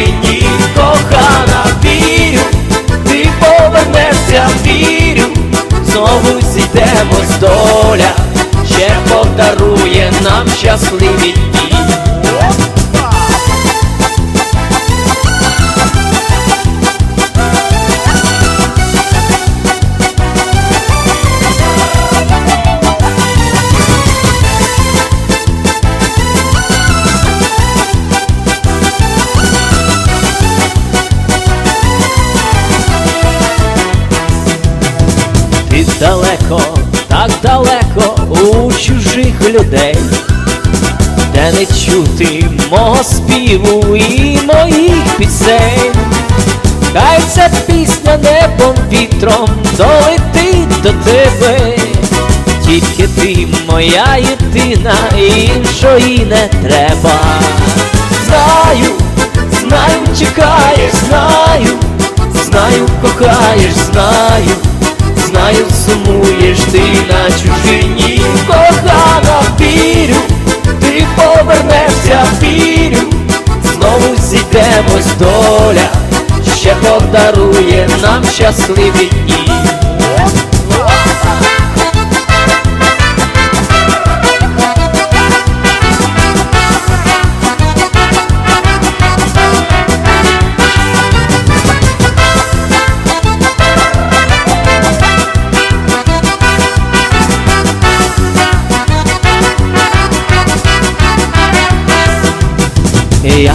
на кохана, вірю, ти повернешся, вірю, знову зійдемось доля, ще подарує нам щасливі далеко, так далеко у чужих людей, де не чути мого співу і моїх пісень, хай ця пісня небом вітром долетить до тебе, тільки ти моя єдина, іншої не треба. Знаю, знову зійдемось доля, ще подарує нам щасливі дні. Я